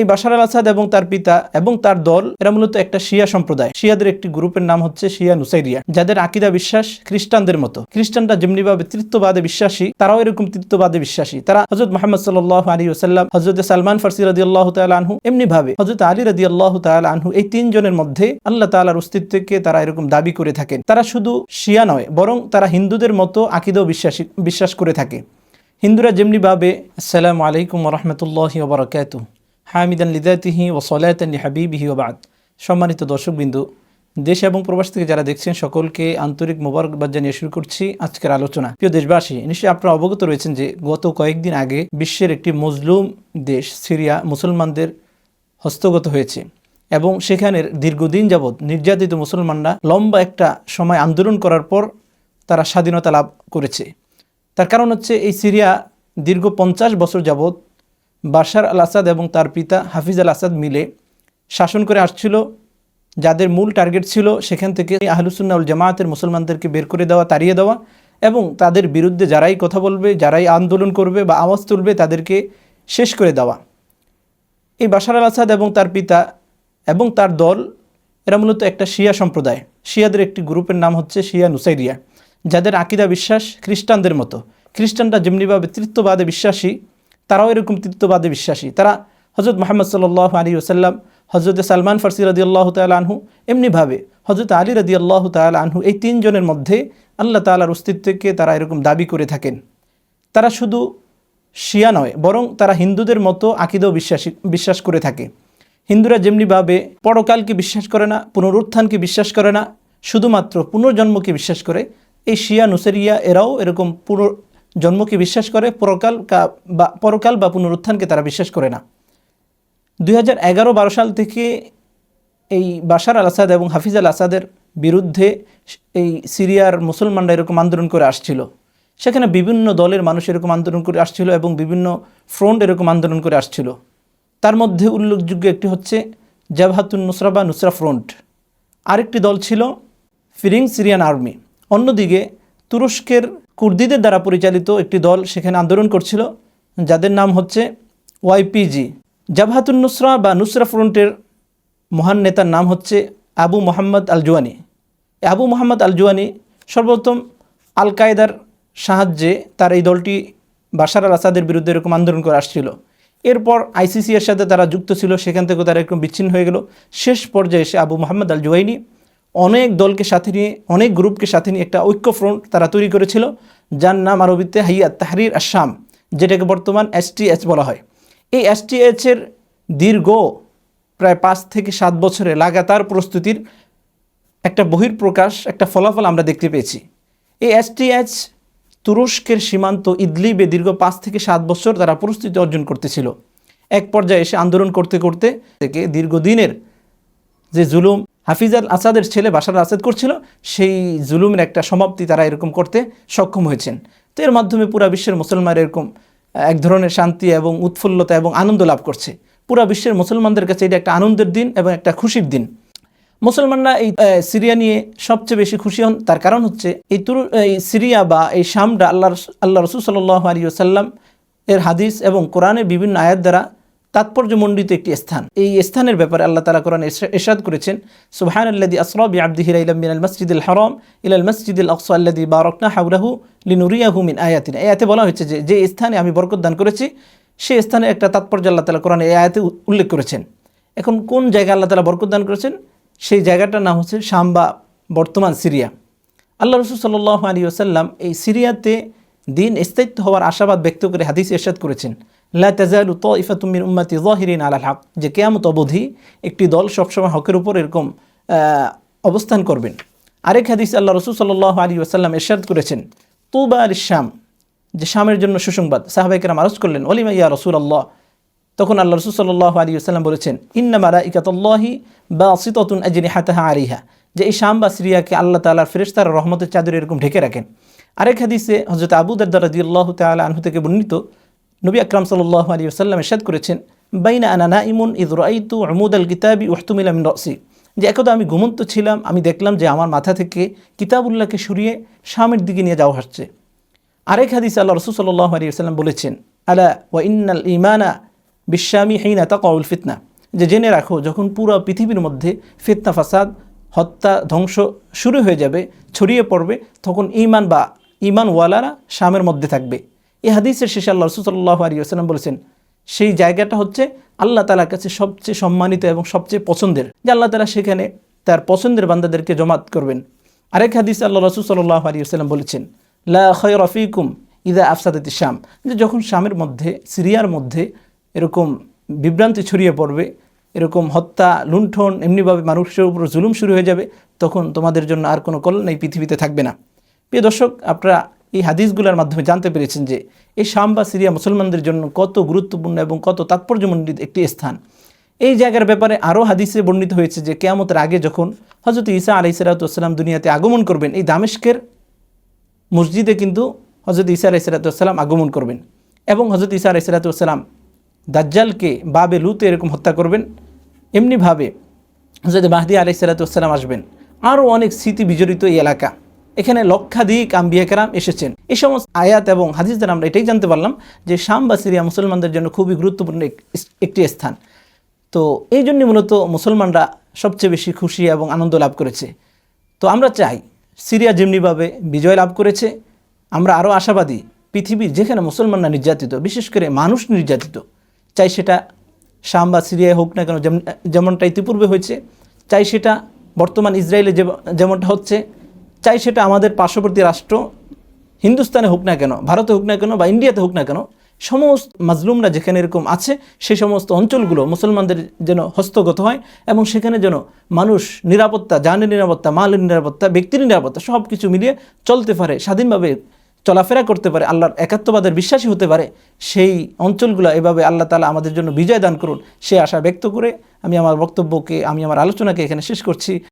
এই বাশার আল আসাদ এবং তার পিতা এবং তার দল, এরা মূলত একটা শিয়া সম্প্রদায়। শিয়াদের একটি গ্রুপের নাম হচ্ছে শিয়া নুসাইরিয়া, যাদের আকিদা বিশ্বাস খ্রিস্টানদের মতো। খ্রিস্টানরা যেমনিভাবে তৃত্ববাদে বিশ্বাসী, তারাও এরকম তৃত্ববাদে বিশ্বাসী। তারা হজরত মোহাম্মদ সাল্লাহ আলী ওসাল্লাম হজরত সালমান ফার্সি রাদি আল্লাহ আনহু এমনি ভাবে হজরত আলী রাদি আল্লাহ আনহু, এই তিনজনের মধ্যে আল্লাহ তালার অস্তিত্বকে তারা এরকম দাবি করে থাকেন। তারা শুধু শিয়া নয়, বরং তারা হিন্দুদের মতো আকিদাও বিশ্বাসী, বিশ্বাস করে থাকে। হিন্দুরা যেমনিভাবে, আসসালামু আলাইকুম রহমতুল্লাহি ওবরাকাতু হামিদান লিদাতিহি ও সলায়তান হাবিবিহি ওবাদ সম্মানিত দর্শকবিন্দু, দেশ এবং প্রবাস থেকে যারা দেখছেন সকলকে আন্তরিক মোবারকবাদ জানিয়ে শুরু করছি আজকের আলোচনা। প্রিয় দেশবাসী, নিশ্চয়ই আপনারা অবগত রয়েছেন যে গত কয়েকদিন আগে বিশ্বের একটি মজলুম দেশ, সিরিয়া, মুসলমানদের হস্তগত হয়েছে এবং সেখানের দীর্ঘদিন যাবৎ নির্যাতিত মুসলমানরা লম্বা একটা সময় আন্দোলন করার পর তারা স্বাধীনতা লাভ করেছে। তার কারণ হচ্ছে এই সিরিয়া দীর্ঘ পঞ্চাশ বছর যাবৎ বাশার আল আসাদ এবং তার পিতা হাফিজ আল আসাদ মিলে শাসন করে আসছিল, যাদের মূল টার্গেট ছিল সেখান থেকে আহলুসুন্নাউল জামায়াতের মুসলমানদেরকে বের করে দেওয়া, তাড়িয়ে দেওয়া এবং তাদের বিরুদ্ধে যারাই কথা বলবে, যারাই আন্দোলন করবে বা আওয়াজ তুলবে তাদেরকে শেষ করে দেওয়া। এই বাশার আল আসাদ এবং তার পিতা এবং তার দল, এরা মূলত একটা শিয়া সম্প্রদায়। শিয়াদের একটি গ্রুপের নাম হচ্ছে শিয়া নুসাইরিয়া, যাদের আকিদা বিশ্বাস খ্রিস্টানদের মতো। খ্রিস্টানরা যেমনিভাবে তৃত্ববাদে বিশ্বাসী তারাও এরকম তৃত্ববাদে বিশ্বাসী। তারা হজরত মোহাম্মদ সাল্লাহ আলী ওসাল্লাম হজরত সালমান ফার্সি রদি আল্লাহ তাল আনহু এমনিভাবে হজরত আলী রদি আল্লাহ তাল আনহু এই তিনজনের মধ্যে আল্লাহ তালার অস্তিত্বকে তারা এরকম দাবি করে থাকেন। তারা শুধু শিয়া নয়, বরং তারা হিন্দুদের মতো আকিদাও বিশ্বাসী, বিশ্বাস করে থাকে। হিন্দুরা যেমনিভাবে পরকালকে বিশ্বাস করে না, পুনরুত্থানকে বিশ্বাস করে না, শুধুমাত্র পুনর্জন্মকে বিশ্বাস করে, এই শিয়া, নুসেরিয়া এরাও এরকম পুনর জন্মকে বিশ্বাস করে, পরকাল বা পরকাল বা পুনরুত্থানকে তারা বিশ্বাস করে না। দুই হাজার এগারো বারো সাল থেকে এই বাশার আল আসাদ এবং হাফিজ আল আসাদের বিরুদ্ধে এই সিরিয়ার মুসলমানরা এরকম আন্দোলন করে আসছিল। সেখানে বিভিন্ন দলের মানুষ এরকম আন্দোলন করে আসছিল এবং বিভিন্ন ফ্রন্ট এরকম আন্দোলন করে আসছিল। তার মধ্যে উল্লেখযোগ্য একটি হচ্ছে জাবহাতুন নুসরা বা নুসরা ফ্রন্ট। আরেকটি দল ছিল ফিরিং সিরিয়ান আর্মি। অন্যদিকে তুরস্কের কুর্দিদের দ্বারা পরিচালিত একটি দল সেখানে আন্দোলন করছিল, যাদের নাম হচ্ছে ওয়াইপিজি। জাবহাতুন নুসরা বা নুসরা ফ্রন্টের মহান নেতার নাম হচ্ছে আবু মোহাম্মদ আল জুয়ানি আবু মোহাম্মদ আল জুয়ানি সর্বপ্রথম আল কায়দার সাহায্যে তার এই দলটি বাশার আল আসাদের বিরুদ্ধে এরকম আন্দোলন করে আসছিল। এরপর আইসিসি এর সাথে তারা যুক্ত ছিল, সেখান থেকে তারা এরকম বিচ্ছিন্ন হয়ে গেল। শেষ পর্যায়ে এসে আবু মোহাম্মদ আল জুয়াইনি অনেক দলকে সাথে নিয়ে, অনেক গ্রুপকে সাথে নিয়ে একটা ঐক্য ফ্রন্ট তারা তৈরি করেছিল, যার নাম আরবিতে হাইয়াত তাহরির আসাম যেটাকে বর্তমান এসটিএচ বলা হয়। এই এসটিএচের দীর্ঘ প্রায় পাঁচ থেকে সাত বছরে লাগাতার প্রস্তুতির একটা বহির্প্রকাশ একটা ফলাফল আমরা দেখতে পেয়েছি। এই এসটিএচ তুরস্কের সীমান্ত ইদলিবে দীর্ঘ পাঁচ থেকে সাত বছর তারা প্রস্তুতি অর্জন করতেছিল। এক পর্যায়ে এসে আন্দোলন করতে করতে থেকে দীর্ঘদিনের যে জুলুম হাফিজ আল আসাদের ছেলে আল আসাদ করছিল, সেই জুলুমের একটা সমাপ্তি তারা এরকম করতে সক্ষম হয়েছেন। তো এর মাধ্যমে পুরা বিশ্বের মুসলমান এরকম এক ধরনের শান্তি এবং উৎফুল্লতা এবং আনন্দ লাভ করছে। পুরা বিশ্বের মুসলমানদের কাছে এটা একটা আনন্দের দিন এবং একটা খুশির দিন। মুসলমানরা এই সিরিয়া নিয়ে সবচেয়ে বেশি খুশি হন, তার কারণ হচ্ছে এই তুর, এই সিরিয়া বা এই শামটা আল্লাহ আল্লাহ রসুল সাল্লাহ আলী সাল্লাম এর হাদিস এবং কোরআনের বিভিন্ন আয়াত দ্বারা তাৎপর্যমণ্ডিত একটি স্থান। এই স্থানের ব্যাপারে আল্লাহ তালা কোরআন এরশাদ করেছেন সুবহান আল্লাদি আসরাবি আব্দিহির ইলাম মিনাল মসজিদুল হরম ইলাল মসজিদুল আকসা আল্লাদি বারকনা হাউরাহু লিনুরিয়াহু মিন আয়াতিন। আয়াতে বলা হয়েছে যে যে স্থানে আমি বরকত দান করেছি সেই স্থানে একটা তাৎপর্য আল্লাহ তালা কোরআন এই আয়াতে উল্লেখ করেছেন। এখন কোন জায়গায় আল্লাহ তালা বরকত দান করেছেন? সেই জায়গাটার নাম হচ্ছে শাম বা বর্তমান সিরিয়া। আল্লাহ রসুল সাল্লাহ আলী ওসাল্লাম এই সিরিয়াতে দিন স্থায়িত্ব হওয়ার আশাবাদ ব্যক্ত করে হাদিস এরশাদ করেছেন। লা তাজালু ত ইফাতুমির উম্মাতি জহিরিন আলাল হক। যে কেয়ামত অবধি একটি দল সবসময় হকের উপর এরকম অবস্থান করবেন। আরেক হাদিস আল্লাহ রসুল সাল্লাহ আলী ওসাল্লাম এরশাদ করেছেন, তুবা আল শাম যে শামের জন্য সুসংবাদ। সাহাবাইকেরাম আরজ করলেন অলিমা ইয়া রসুল আল্লাহ তখন আল্লাহ রসুল সাল্লাহ আলী আসাল্লাম বলেছেন ইন্নামারা ইকাতল্লাহি বা সিততুন আজনি হাতাহা আরিহা যে এই শাম বা সিরিয়াকে আল্লাহ তালার ফেরেস্তার রহমতের চাদরে এরকম ঢেকে রাখেন। আরেক হাদিসে হজরত আবু দারদার রাজি আল্লাহ তালা আনহু থেকে বর্ণিত, নবী আকরাম সাল্লাহ আলী আসাল্লাম এরশাদ করেছেন, বাইনা আনা না ইমুন ইদ রাইতু আমুদ আল কিতাবি ওহতুমিল মিন রসি। যে একদা আমি ঘুমন্ত ছিলাম, আমি দেখলাম যে আমার মাথা থেকে কিতাবুল্লাহকে সরিয়ে স্বামীর দিকে নিয়ে যাওয়া হচ্ছে। আরেক হাদিস আল্লাহ রসুল সাল্লাহ আলী আসাল্লাম বলেছেন, আলা ওয়া ইন্নাল ইমানা বিশ্বামী হেইনা তা কউল ফিতনা। যে জেনে রাখো, যখন পুরো পৃথিবীর মধ্যে ফিতনা, ফাসাদ, হত্যা, ধ্বংস শুরু হয়ে যাবে, ছড়িয়ে পড়বে, তখন ইমান বা ইমানওয়ালারা শামের মধ্যে থাকবে। এ হাদিসের শেষে আল্লাহ রসুল্লাহ আলী আসসালাম বলেছেন, সেই জায়গাটা হচ্ছে আল্লাহ তালার কাছে সবচেয়ে সম্মানিত এবং সবচেয়ে পছন্দের, যে আল্লাহ তালা সেখানে তার পছন্দের বান্দাদেরকে জমাত করবেন। আরেক হাদিস আল্লাহ রসুল সাল্লাহ আলী আসসালাম বলেছেন, লা রফিকুম ইদা আফসাদতি শাম। যে যখন শামের মধ্যে, সিরিয়ার মধ্যে এরকম বিভ্রান্তি ছড়িয়ে পড়বে, এরকম হত্যা, লুণ্ঠন, এমনিভাবে মানুষের উপর জুলুম শুরু হয়ে যাবে, তখন তোমাদের জন্য আর কোনো কল্যাণ এই পৃথিবীতে থাকবে না। প্রিয় দর্শক, আপনারা এই হাদিসগুলোর মাধ্যমে জানতে পেরেছেন যে এই শাম বা সিরিয়া মুসলমানদের জন্য কত গুরুত্বপূর্ণ এবং কত তাৎপর্যমণ্ডিত একটি স্থান। এই জায়গার ব্যাপারে আরও হাদিসে বর্ণিত হয়েছে যে কেয়ামতের আগে যখন হজরত ঈসা আলি সালাতাম দুনিয়াতে আগমন করবেন, এই দামেস্কের মসজিদে কিন্তু হজরত ঈসা আলাই সালাতাম আগমন করবেন এবং হজরত ঈসা আলাই সালাতাম দাজ্জালকে বাবে লুতে এরকম হত্যা করবেন, এমনিভাবে হজরত মাহদি আলাই সালাতাম আসবেন। আরও অনেক স্মৃতি বিজড়িত এই এলাকা। এখানে লক্ষাধিক আম্বিয়া কেরাম এসেছেন। এই সমস্ত আয়াত এবং হাদিস দ্বারা আমরা এটাই জানতে পারলাম যে শাম বা সিরিয়া মুসলমানদের জন্য খুবই গুরুত্বপূর্ণ একটি স্থান। তো এই জন্যই মূলত মুসলমানরা সবচেয়ে বেশি খুশি এবং আনন্দ লাভ করেছে। তো আমরা চাই সিরিয়া যেমনিভাবে বিজয় লাভ করেছে, আমরা আরও আশাবাদী পৃথিবীর যেখানে মুসলমানরা নির্যাতিত, বিশেষ করে মানুষ নির্যাতিত, চাই সেটা শাম বা সিরিয়ায় হোক না কেন, যেমন- যেমনটা ইতিপূর্বে হয়েছে, চাই সেটা বর্তমান ইসরায়েলে যেমনটা হচ্ছে চাই সেটা আমাদের পার্শ্ববর্তী রাষ্ট্র, হিন্দুস্তানে হোক না কেন, ভারতে হোক না কেন বা ইন্ডিয়াতে হোক না কেন, সমস্ত মাজলুমরা যেখানে এরকম আছে সেই সমস্ত অঞ্চলগুলো মুসলমানদের যেন হস্তগত হয় এবং সেখানে যেন মানুষ নিরাপত্তা জানের নিরাপত্তা, মালের নিরাপত্তা, ব্যক্তির নিরাপত্তা সব কিছু মিলিয়ে চলতে পারে, স্বাধীনভাবে চলাফেরা করতে পারে, আল্লাহর একাত্মবাদের বিশ্বাসী হতে পারে, সেই অঞ্চলগুলো এভাবে আল্লাহ তালা আমাদের জন্য বিজয় দান করুন, সে আশা ব্যক্ত করে আমি আমার বক্তব্যকে, আমি আমার আলোচনাকে এখানে শেষ করছি।